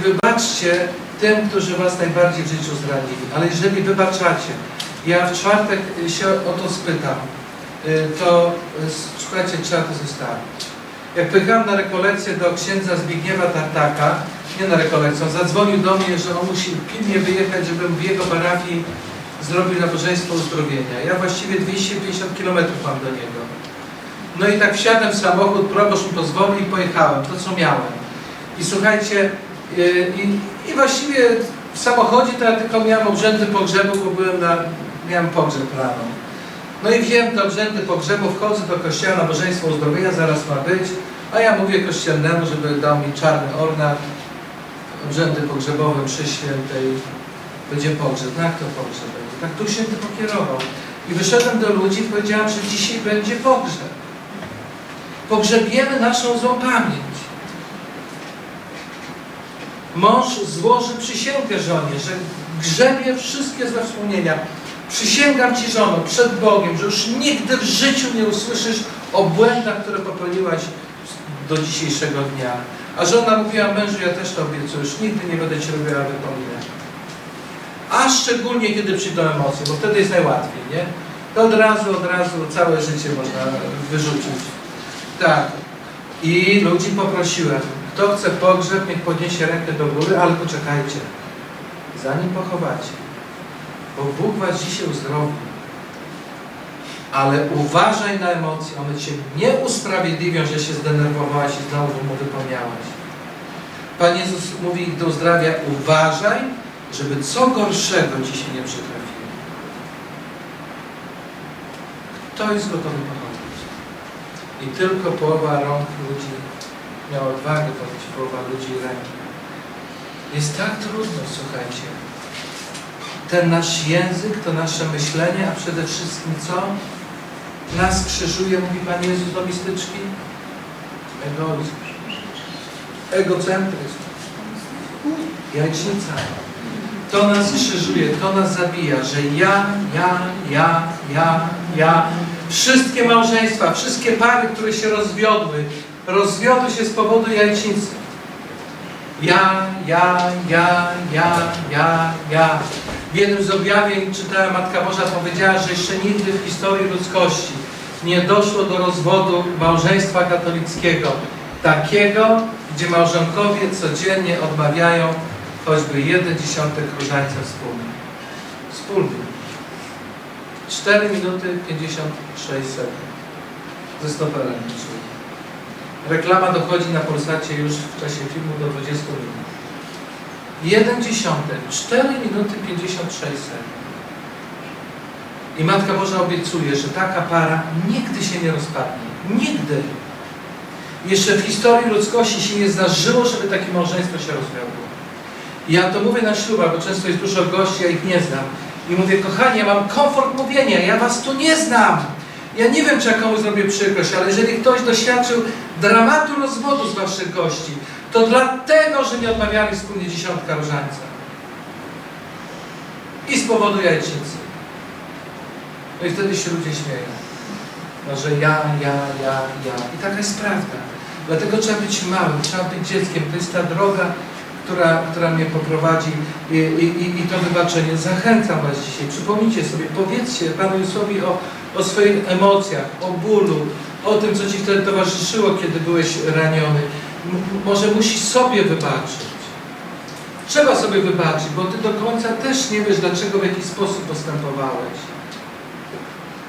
Wybaczcie tym, którzy was najbardziej w życiu zranili, ale jeżeli wybaczacie, ja w czwartek y, się o to spytam, y, to y, słuchajcie, trzeba to zostawić. Jak pojechałem na rekolekcję do księdza Zbigniewa Tartaka, nie na rekolekcję, on zadzwonił do mnie, że on musi pilnie wyjechać, żebym w jego parafii zrobił nabożeństwo uzdrowienia. Ja właściwie 250 km mam do niego. No i tak wsiadłem w samochód, proboszcz mi pozwolił i pojechałem, to co miałem. I słuchajcie, i, i właściwie w samochodzie to ja tylko miałem obrzędy pogrzebu, bo byłem na, miałem pogrzeb rano. No i wziąłem te obrzędy pogrzebu, wchodzę do kościoła, nabożeństwo uzdrowienia zaraz ma być, a ja mówię kościelnemu, żeby dał mi czarny ornat, obrzędy pogrzebowe przy świętej, będzie pogrzeb. No jak to pogrzeb będzie? Tak tu święty pokierował. I wyszedłem do ludzi i powiedziałem, że dzisiaj będzie pogrzeb. Pogrzebiemy naszą złą pamięć. Mąż złoży przysięgę żonie, że grzebie wszystkie złe wspomnienia. Przysięgam Ci, żono, przed Bogiem, że już nigdy w życiu nie usłyszysz o błędach, które popełniłaś do dzisiejszego dnia. A żona mówiła mężu, ja też to obiecuję, już nigdy nie będę Ci robiła wypominać. A szczególnie, kiedy przyjdą emocje, bo wtedy jest najłatwiej, nie? To od razu, od razu całe życie można wyrzucić. Tak. I ludzi poprosiłem, kto chce pogrzeb, niech podniesie rękę do góry, ale poczekajcie, zanim pochowacie, bo Bóg was dzisiaj uzdrowi. Ale uważaj na emocje, one cię nie usprawiedliwią, że się zdenerwowałaś i znowu mu wypomniałaś. Pan Jezus mówi, gdy uzdrawia, uważaj, żeby co gorszego ci się nie przytrafiło. Kto jest gotowy pochodzić? I tylko połowa rąk ludzi miała odwagę podnieść, połowa ludzi ręki. Jest tak trudno, słuchajcie. Ten nasz język, to nasze myślenie, a przede wszystkim co? Nas krzyżuje, mówi Pan Jezus do mistyczki? Egoizm. Egocentryzm. Jajecznica. To nas krzyżuje, to nas zabija, że ja, ja, ja, ja, ja. Wszystkie małżeństwa, wszystkie pary, które się rozwiodły, rozwiodły się z powodu jajecznicy. Ja, ja, ja, ja, ja, ja. W jednym z objawień czytała Matka Boża powiedziała, że jeszcze nigdy w historii ludzkości nie doszło do rozwodu małżeństwa katolickiego. Takiego, gdzie małżonkowie codziennie odmawiają choćby jeden dziesiątek różańca wspólnie. Wspólnie. 4 minuty 56 sekund. Ze stoperem. Reklama dochodzi na Polsacie już w czasie filmu do 20 minut. Jeden dziesiątek, 4 minuty 56 sekund. I Matka Boża obiecuje, że taka para nigdy się nie rozpadnie. Nigdy. Jeszcze w historii ludzkości się nie zdarzyło, żeby takie małżeństwo się rozwiodło. Ja to mówię na ślubach, bo często jest dużo gości, ja ich nie znam. I mówię, kochani, ja mam komfort mówienia, ja was tu nie znam. Ja nie wiem, czy ja komuś zrobię przykrość, ale jeżeli ktoś doświadczył dramatu rozwodu z waszych gości, to dlatego, że nie odmawiali wspólnie dziesiątka różańca. I z powodu jajecznicy. No i wtedy się ludzie śmieją. No, że ja, ja, ja, ja. I taka jest prawda. Dlatego trzeba być małym, trzeba być dzieckiem. To jest ta droga, która, która mnie poprowadzi i, i, i to wybaczenie. Zachęcam Was dzisiaj. Przypomnijcie sobie, powiedzcie Panu Jezusowi o, o swoich emocjach, o bólu, o tym, co Ci wtedy towarzyszyło, kiedy byłeś raniony. M może musisz sobie wybaczyć. Trzeba sobie wybaczyć, bo Ty do końca też nie wiesz, dlaczego, w jaki sposób postępowałeś.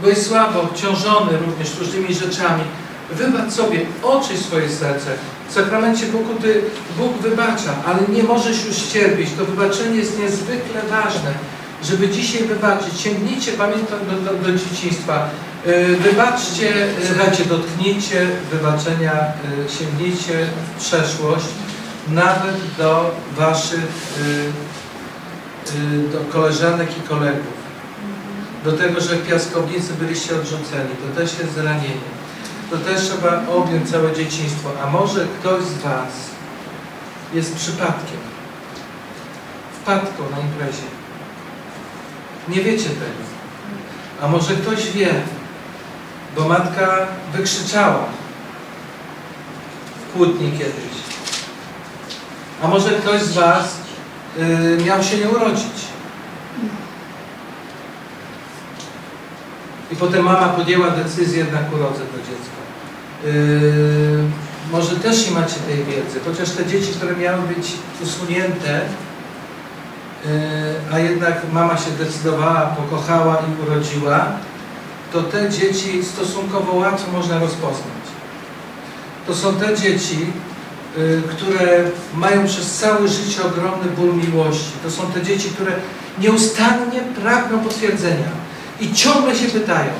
Byłeś słabo, obciążony również różnymi rzeczami. Wybacz sobie, oczyś swoje serce. W sakramencie pokuty Bóg wybacza, ale nie możesz już cierpieć. To wybaczenie jest niezwykle ważne, żeby dzisiaj wybaczyć. Sięgnijcie, pamiętam, do, do, do dzieciństwa. Yy, Wybaczcie, yy, słuchajcie, dotknijcie wybaczenia, yy, sięgnijcie w przeszłość, nawet do waszych do koleżanek i kolegów. Do tego, że w piaskownicy byliście odrzuceni. To też jest zranienie to też trzeba objąć całe dzieciństwo. A może ktoś z Was jest przypadkiem, wpadką na imprezie. Nie wiecie tego. A może ktoś wie, bo matka wykrzyczała w kłótni kiedyś. A może ktoś z Was y, miał się nie urodzić. I potem mama podjęła decyzję, jednak urodzę to dziecko. Yy, może też nie macie tej wiedzy, chociaż te dzieci, które miały być usunięte, yy, a jednak mama się decydowała, pokochała i urodziła, to te dzieci stosunkowo łatwo można rozpoznać. To są te dzieci, yy, które mają przez całe życie ogromny ból miłości. To są te dzieci, które nieustannie pragną potwierdzenia i ciągle się pytają,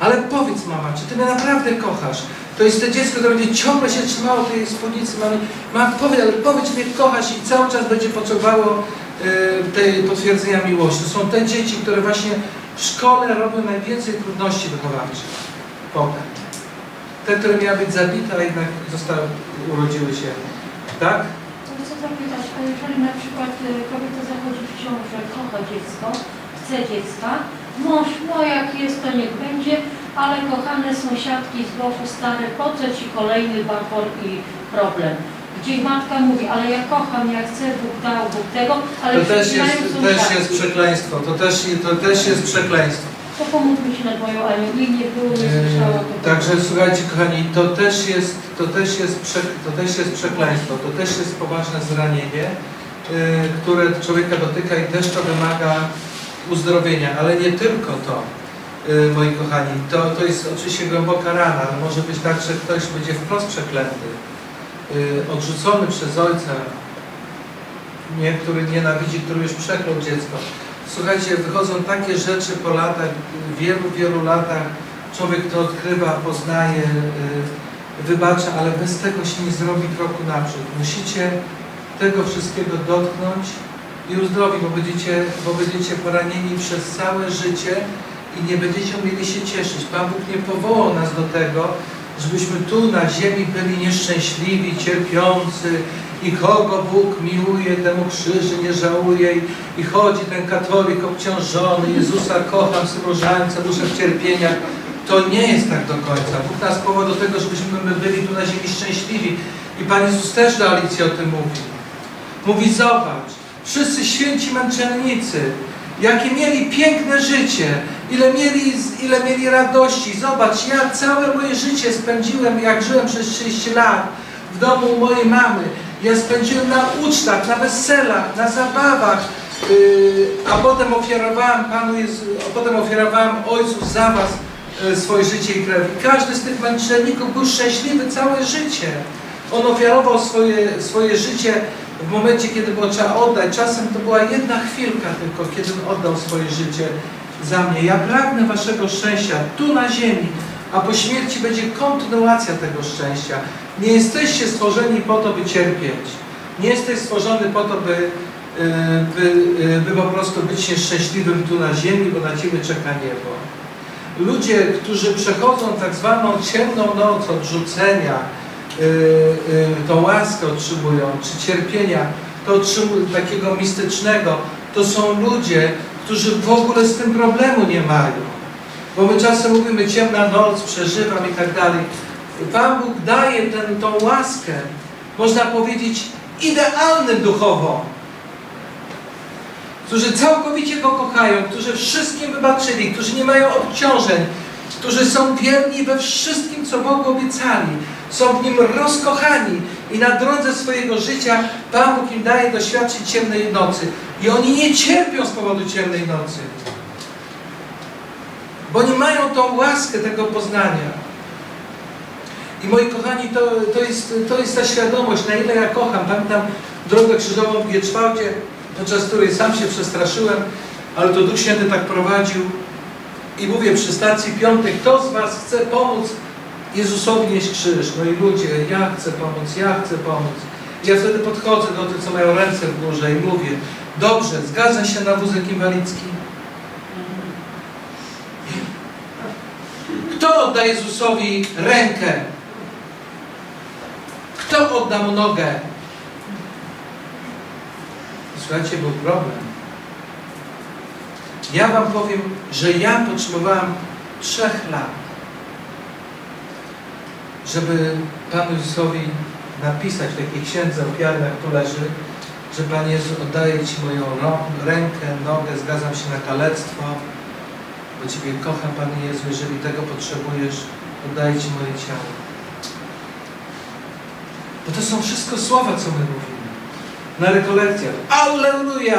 ale powiedz mama, czy ty mnie naprawdę kochasz? To jest to dziecko, które będzie ciągle się trzymało tej spódnicy mamy. Mama, powiedz, ale powiedz, mnie kochasz i cały czas będzie potrzebowało y, tej potwierdzenia miłości. To są te dzieci, które właśnie w szkole robią najwięcej trudności wychowawczych. Potem. Te, które miały być zabite, a jednak zostały, urodziły się. Tak? Chcę zapytać, jeżeli na przykład y, kobieta zachodzi w ciążę, kocha dziecko, chce dziecka, mąż, no jak jest, to niech będzie, ale kochane sąsiadki z bloku stare, po co ci kolejny barbor i problem? Gdzie matka mówi, ale ja kocham, ja chcę, Bóg dał, Bóg tego, ale To też jest, też jest przekleństwo. To też, to też jest przekleństwo. To pomódlmy się nad moją Anią, jej nie było, nie słyszała. to Eee, Także słuchajcie kochani, to też jest, to też jest, prze, to też jest przekleństwo, to też jest poważne zranienie, yy, które człowieka dotyka i też to wymaga uzdrowienia, ale nie tylko to, yy, moi kochani, to, to jest oczywiście głęboka rana, ale może być tak, że ktoś będzie wprost przeklęty, yy, odrzucony przez ojca, nie, który nienawidzi, który już przeklął dziecko. Słuchajcie, wychodzą takie rzeczy po latach, wielu, wielu latach. Człowiek to odkrywa, poznaje, y, wybacza, ale bez tego się nie zrobi kroku naprzód. Musicie tego wszystkiego dotknąć i uzdrowić, bo będziecie, bo będziecie poranieni przez całe życie i nie będziecie umieli się cieszyć. Pan Bóg nie powołał nas do tego, żebyśmy tu na ziemi byli nieszczęśliwi, cierpiący i kogo Bóg miłuje, temu krzyży nie żałuje i, chodzi ten katolik obciążony, Jezusa kocham, syrożańca, duszę w cierpieniach. To nie jest tak do końca. Bóg nas powołał do tego, żebyśmy my byli tu na ziemi szczęśliwi. I Pan Jezus też do Alicji o tym mówi. Mówi, zobacz, wszyscy święci męczennicy, jakie mieli piękne życie, ile mieli, ile mieli radości. Zobacz, ja całe moje życie spędziłem, jak żyłem przez 30 lat w domu mojej mamy. Ja spędziłem na ucztach, na weselach, na zabawach, yy, a potem ofiarowałem Panu Jezu, a potem ofiarowałem Ojcu za Was yy, swoje życie i krew. I każdy z tych męczenników był szczęśliwy całe życie. On ofiarował swoje, swoje życie w momencie, kiedy było trzeba oddać. Czasem to była jedna chwilka tylko, kiedy on oddał swoje życie za mnie. Ja pragnę Waszego szczęścia tu na ziemi, a po śmierci będzie kontynuacja tego szczęścia. Nie jesteście stworzeni po to, by cierpieć. Nie jesteś stworzony po to, by, yy, by, yy, by po prostu być nieszczęśliwym tu na ziemi, bo na Ciebie czeka niebo. Ludzie, którzy przechodzą tak zwaną ciemną noc odrzucenia, tą łaskę otrzymują, czy cierpienia, to otrzymują takiego mistycznego, to są ludzie, którzy w ogóle z tym problemu nie mają. Bo my czasem mówimy ciemna noc, przeżywam i tak dalej. Pan Bóg daje tę, tą łaskę, można powiedzieć, idealnym duchowo, którzy całkowicie Go kochają, którzy wszystkim wybaczyli, którzy nie mają obciążeń, którzy są wierni we wszystkim, co Bogu obiecali, są w Nim rozkochani i na drodze swojego życia Pan Bóg im daje doświadczyć ciemnej nocy. I oni nie cierpią z powodu ciemnej nocy, bo nie mają tą łaskę tego poznania. I moi kochani, to, to, jest, to jest ta świadomość, na ile ja kocham. Pamiętam drogę krzyżową w Gieczwałdzie, podczas której sam się przestraszyłem, ale to Duch Święty tak prowadził. I mówię przy stacji piątek, kto z Was chce pomóc Jezusowi nieść krzyż? No i ludzie, ja chcę pomóc, ja chcę pomóc. Ja wtedy podchodzę do tych, co mają ręce w górze i mówię, dobrze, zgadza się na wózek inwalidzki? Kto odda Jezusowi rękę? Kto odda mu nogę? Słuchajcie, był problem. Ja wam powiem, że ja potrzebowałem trzech lat, żeby Panu Jezusowi napisać w takiej księdze ofiarnej, jak tu leży, że Panie Jezu, oddaję Ci moją rękę, nogę, zgadzam się na kalectwo, bo Ciebie kocham, Panie Jezu, jeżeli tego potrzebujesz, oddaję Ci moje ciało. Bo to są wszystko słowa, co my mówimy na rekolekcjach. Alleluja!